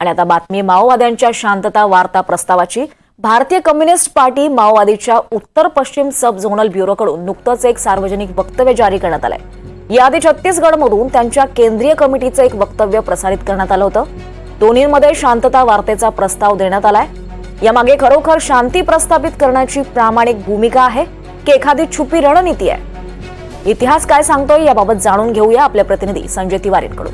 आणि आता बातमी माओवाद्यांच्या शांतता वार्ता प्रस्तावाची. भारतीय कम्युनिस्ट पार्टी माओवादीच्या उत्तर पश्चिम सब झोनल ब्युरोकडून नुकतंच एक सार्वजनिक वक्तव्य जारी करण्यात आलंय. याआधी छत्तीसगडमधून त्यांच्या केंद्रीय कमिटीचं एक वक्तव्य प्रसारित करण्यात आलं होतं. दोन्हीमध्ये शांतता वार्तेचा प्रस्ताव देण्यात आलाय. यामागे खरोखर शांती प्रस्थापित करण्याची प्रामाणिक भूमिका आहे की एखादी छुपी रणनीती आहे? इतिहास काय सांगतोय याबाबत जाणून घेऊया आपले प्रतिनिधी संजय तिवारींकडून.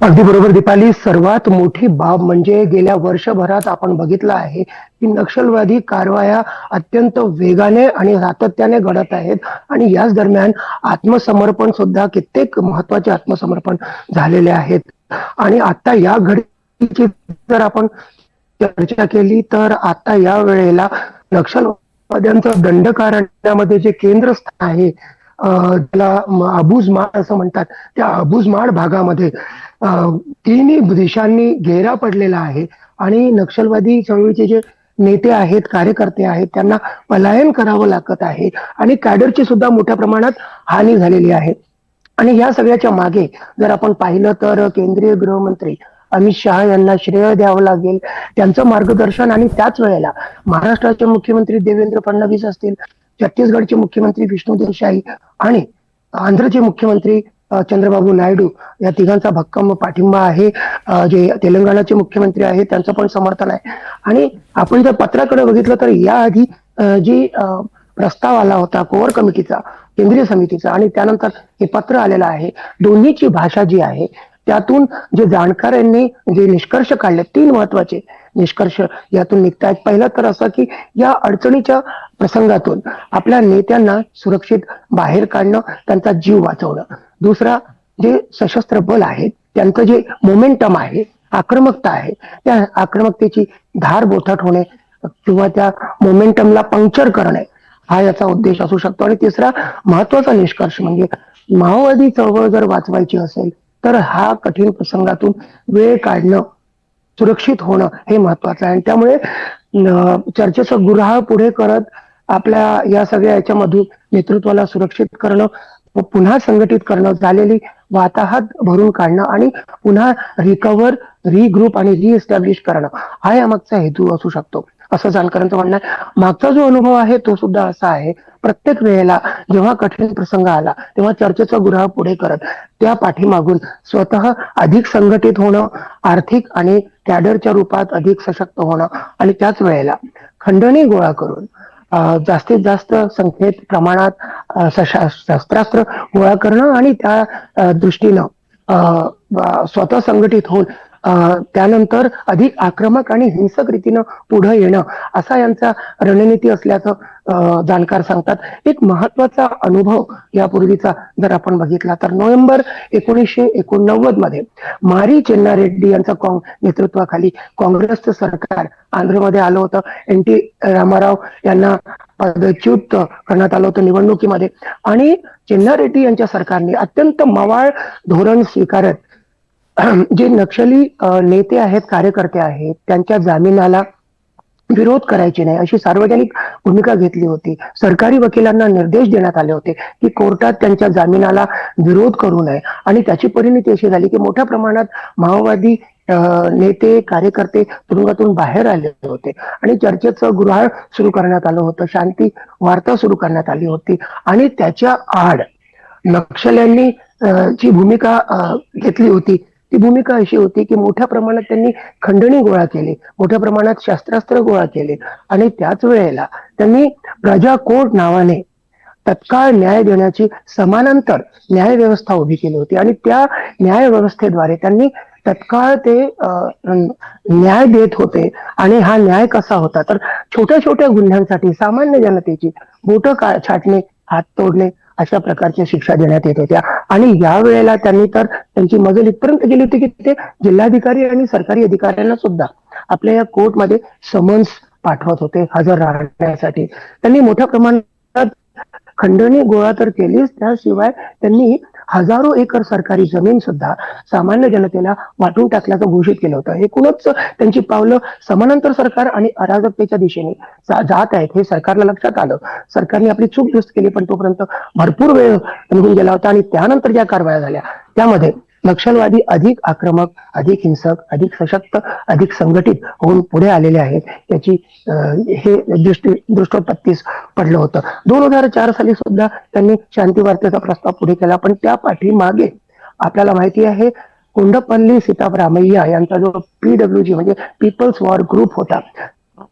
अगदी बरोबर दीपाली. सर्वात मोठी बाब म्हणजे गेल्या वर्षभरात आपण बघितलं आहे की नक्षलवादी कारवाया अत्यंत वेगाने आणि सातत्याने घडत आहेत आणि याच दरम्यान आत्मसमर्पण सुद्धा कित्येक महत्त्वाचे आत्मसमर्पण झालेले आहेत. आणि आता या घडीची जर आपण चर्चा केली तर आता या वेळेला नक्षलवाद्यांचं दंडकारण्यामध्ये जे केंद्रस्थान आहे त्याला अबूज अबुजमाड असं म्हणतात त्या अबुजमाड भागामध्ये तिन्ही दिशांनी घेरा पडलेला आहे आणि नक्षलवादी चळवळीचे जे नेते आहेत कार्यकर्ते आहेत त्यांना पलायन करावं लागत आहे आणि कॅडरची सुद्धा मोठ्या प्रमाणात हानी झालेली आहे. आणि या सगळ्याच्या मागे जर आपण पाहिलं तर केंद्रीय गृहमंत्री अमित शहा यांना श्रेय द्यावं लागेल. त्यांचं मार्गदर्शन आणि त्याच वेळेला महाराष्ट्राचे मुख्यमंत्री देवेंद्र फडणवीस असतील छत्तीसगडचे मुख्यमंत्री विष्णू देसाई आणि आंध्रचे मुख्यमंत्री चंद्रबाबू नायडू या तिघांचा भक्कम पाठिंबा आहे. जे तेलंगणाचे मुख्यमंत्री आहेत त्यांचं पण समर्थन आहे. आणि आपण जर पत्राकडे बघितलं तर याआधी जी प्रस्ताव आला होता कोअर कमिटीचा केंद्रीय समितीचा आणि त्यानंतर हे पत्र आलेलं आहे. दोन्हीची भाषा जी आहे त्यातून जे जाणकारांनी जे निष्कर्ष काढले तीन महत्त्वाचे निष्कर्ष यातून निघतायत पहिलं तर असं की या अडचणीच्या प्रसंगातून आपल्या नेत्यांना सुरक्षित बाहेर काढणं त्यांचा जीव वाचवणं. दुसरा जे सशस्त्र बल आहे त्यांचं जे मोमेंटम आहे आक्रमकता आहे त्या आक्रमकतेची धार बोथट होणे किंवा त्या मोमेंटमला पंक्चर करणे हा याचा उद्देश असू शकतो. आणि तिसरा महत्त्वाचा निष्कर्ष म्हणजे माओवादी चळवळ जर वाचवायची असेल तर हा कठीण प्रसंगातून वेळ काढणं सुरक्षित होणं हे महत्वाचं आहे. आणि त्यामुळे चर्चेचं गुऱ्हाळ पुढे करत आपल्या या सगळ्या याच्यामधून नेतृत्वाला सुरक्षित करणं पुन्हा संघटित करणं झालेली वाताहत भरून काढणं आणि पुन्हा रिकवर रिग्रुप आणि रिएस्टॅब्लिश करणं हा यामागचा हेतू असू शकतो. असं जाणकारांचं म्हणणं आहे. मागचा जो अनुभव आहे तो सुद्धा असा आहे. प्रत्येक वेळेला जेव्हा कठीण प्रसंग आला तेव्हा चर्चेचा गुन्हा पुढे करत त्या पाठीमागून स्वतः अधिक संघटित होणं आर्थिक आणि कॅडरच्या रूपात अधिक सशक्त होणं आणि त्याच वेळेला खंडणी गोळा करून जास्तीत जास्त संख्येत प्रमाणात अं, शस्त्रास्त्र गोळा करणं आणि त्या दृष्टीनं अं, स्वतः संघटित होऊन त्यानंतर अधिक आक्रमक आणि हिंसक रीतीनं पुढे येणं असा यांचा रणनीती असल्याचं अं, जाणकार सांगतात. एक महत्त्वाचा अनुभव यापूर्वीचा जर आपण बघितला तर नोव्हेंबर एकोणीसशे एकोणनव्वदमध्ये मारी चेन्ना रेड्डी यांच्या काँग नेतृत्वाखाली काँग्रेसचं सरकार आंध्रमध्ये आलं होतं. एन टी रामाराव यांना पदच्युत करण्यात आलं होतं निवडणुकीमध्ये. आणि चेन्ना रेड्डी यांच्या सरकारने अत्यंत मवाळ धोरण स्वीकारत जे नक्षली नेते आहेत कार्यकर्ते आहेत त्यांच्या जामिनाला विरोध करायचे नाही अशी सार्वजनिक भूमिका घेतली होती. सरकारी वकिलांना निर्देश देण्यात आले होते की कोर्टात त्यांच्या जामिनाला विरोध करू नये. आणि त्याची परिणिती अशी झाली की मोठ्या प्रमाणात माओवादी नेते कार्यकर्ते तुरुंगातून बाहेर आले होते. आणि चर्चेचं गृहाळ सुरू करण्यात आलं होतं शांती वार्ता सुरू करण्यात आली होती. आणि त्याच्या आड नक्षल्यांनी जी भूमिका घेतली होती. ती भूमिका अशी होती की मोठ्या प्रमाणात त्यांनी खंडणी गोळा केली मोठ्या प्रमाणात शस्त्रास्त्र गोळा केले. आणि त्याच वेळेला त्यांनी प्रजा कोर्ट नावाने तत्काळ न्याय देण्याची समानांतर न्याय व्यवस्था उभी केली होती. आणि त्या न्याय व्यवस्थेद्वारे त्यांनी तत्काळ ते न्याय देत होते. आणि हा न्याय कसा होता? तर छोट्या छोट्या गुन्ह्यांसाठी सामान्य जनतेची बोटं का छाटणे हात तोडणे अशा प्रकारच्या शिक्षा देण्यात येत होत्या. आणि या वेळेला त्यांनी तर त्यांची मजल इथपर्यंत गेली होती की ते जिल्हाधिकारी आणि सरकारी अधिकाऱ्यांना सुद्धा आपल्या या कोर्टमध्ये समन्स पाठवत होते हजर राहण्यासाठी. त्यांनी मोठ्या प्रमाणात खंडणी गोळा तर केलीच त्याशिवाय त्यांनी हजारो एकर सरकारी जमीन सुद्धा सामान्य जनतेला वाटून टाकल्याचं घोषित केलं होतं. एकूणच त्यांची पावलं समानांतर सरकार आणि अराजकतेच्या दिशेने जात आहेत हे सरकारला लक्षात आलं. सरकारने आपली चूक दुरुस्त केली पण तोपर्यंत भरपूर वेळ निघून गेला होता आणि त्यानंतर ज्या कारवाया झाल्या त्यामध्ये नक्षलवादी अधिक आक्रमक अधिक हिंसक अधिक सशक्त अधिक संघटित होऊन पुढे आलेले आहेत. याची हे दृष्टी दृष्टोपत्तीस पडलं होतं. दोन हजार चार साली सुद्धा त्यांनी शांती वार्तेचा प्रस्ताव पुढे केला. पण त्या पाठीमागे आपल्याला माहिती आहे कोंडपल्ली सीतारामय्या यांचा जो पीडब्ल्यू जी म्हणजे पीपल्स वॉर ग्रुप होता.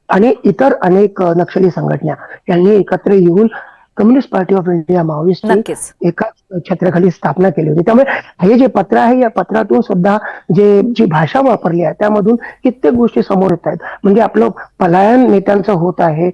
आणि इतर अनेक नक्षली संघटना यांनी एकत्र येऊन कम्युनिस्ट पार्टी ऑफ इंडिया नक्कीच. एका छत्राखाली स्थापना केली होती. त्यामुळे हे जे पत्र आहे या पत्रातून सुद्धा जे जी भाषा वापरली आहे त्यामधून कित्येक गोष्टी समोर येत आहेत. म्हणजे आपलं पलायन नेत्यांचं होत आहे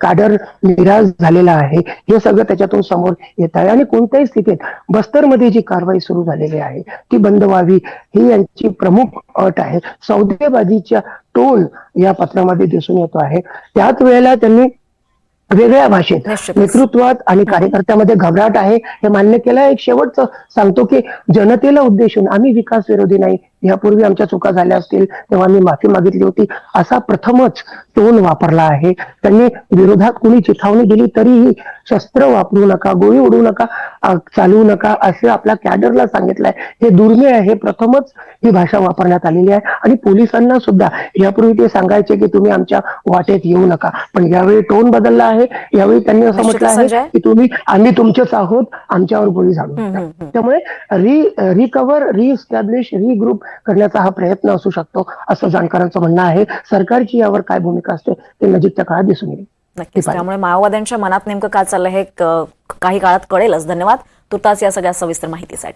काडर निराश झालेला आहे हे सगळं त्याच्यातून समोर येत आहे. आणि कोणत्याही स्थितीत बस्तरमध्ये जी कारवाई सुरू झालेली आहे ती बंद व्हावी ही यांची प्रमुख अट आहे. सौदेबाजीच्या टोन या पत्रामध्ये दिसून येतो आहे. त्याच वेळेला त्यांनी वेगळ्या भाषेत. नेतृत्वात आणि कार्यकर्त्यामध्ये घबराट आहे हे मान्य केलं. एक शेवटचं सांगतो की जनतेला उद्देशून आम्ही विकास विरोधी नाही. यापूर्वी आमच्या चुका झाल्या असतील तेव्हा मी माफी मागितली होती. असा प्रथमच टोन वापरला आहे. त्यांनी विरोधात कुणी चिथावणी दिली तरीही शस्त्र वापरू नका गोळी उडू नका चालवू नका असं आपल्या कॅडरला सांगितलंय. हे दुर्मिळ आहे. प्रथमच ही भाषा वापरण्यात आलेली आहे. आणि पोलिसांना सुद्धा यापूर्वी ते सांगायचे की तुम्ही आमच्या वाटेत येऊ नका. पण यावेळी टोन बदलला आहे. यावेळी त्यांनी असं म्हटलं. आहे की तुम्ही आम्ही तुमचेच आहोत. आमच्यावर गोळी झाडू. त्यामुळे री रिकवर रिइस्टॅब्लिश रिग्रुप करण्याचा हा प्रयत्न असू शकतो असं जाणकारांचं म्हणणं आहे. सरकारची यावर काय भूमिका असते ते नजीकच्या काळात दिसून येईल. नक्कीच. त्यामुळे माओवाद्यांच्या मनात नेमकं काय चाललंय हे काही काळात कळेलच. धन्यवाद. तुर्तास या सगळ्या सविस्तर माहितीसाठी.